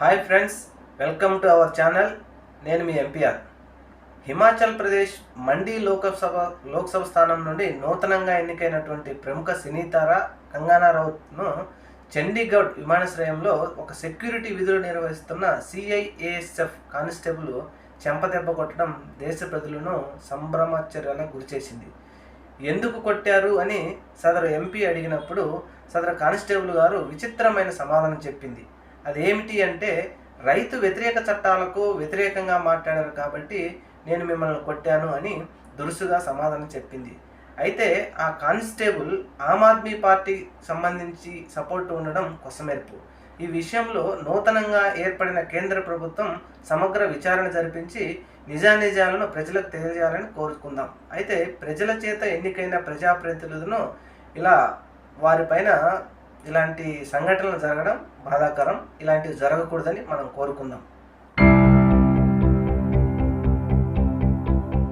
Hi friends welcome to our channel. నేను మీ MP Himachal Pradesh Mandi Lok Sabha Lok Sabha స్థానం నుండి నూతనంగా ఎన్నికైనటువంటి ప్రముఖ సినీతార కంగనా చండీగఢ్ విమానాశ్రయంలో ఒక సెక్యూరిటీ విధులు నిర్వహిస్తున్న సిఐఏఎస్ఎఫ్ కానిస్టేబుల్ చెంపదెబ్బ కొట్టడం దేశ ప్రజలను సంభ్రమాశ్చర్యాలకు గురిచేసింది ఎందుకు కొట్టారు అని సదరు ఎంపీ అడిగినప్పుడు సదరు కానిస్టేబుల్ గారు విచిత్రమైన సమాధానం చెప్పింది. అదేమిటి అంటే రైతు వ్యతిరేక చట్టాలకు వ్యతిరేకంగా మాట్లాడారు కాబట్టి నేను మిమ్మల్ని కొట్టాను అని దురుసుగా సమాధానం చెప్పింది. అయితే ఆ కానిస్టేబుల్ ఆమ్ ఆద్మీ పార్టీ సంబంధించి సపోర్ట్ ఉండడం కొసమెరుపు. ఈ విషయంలో నూతనంగా ఏర్పడిన కేంద్ర ప్రభుత్వం సమగ్ర విచారణ జరిపించి నిజానిజాలను ప్రజలకు తెలియజేయాలని కోరుకుందాం. అయితే ప్రజల చేత ఎన్నికైన ప్రజాప్రతినిధులను ఇలా వారిపైన ఇలాంటి సంఘటనలు జరగడం బాధాకరం. ఇలాంటివి జరగకూడదని మనం కోరుకుందాం.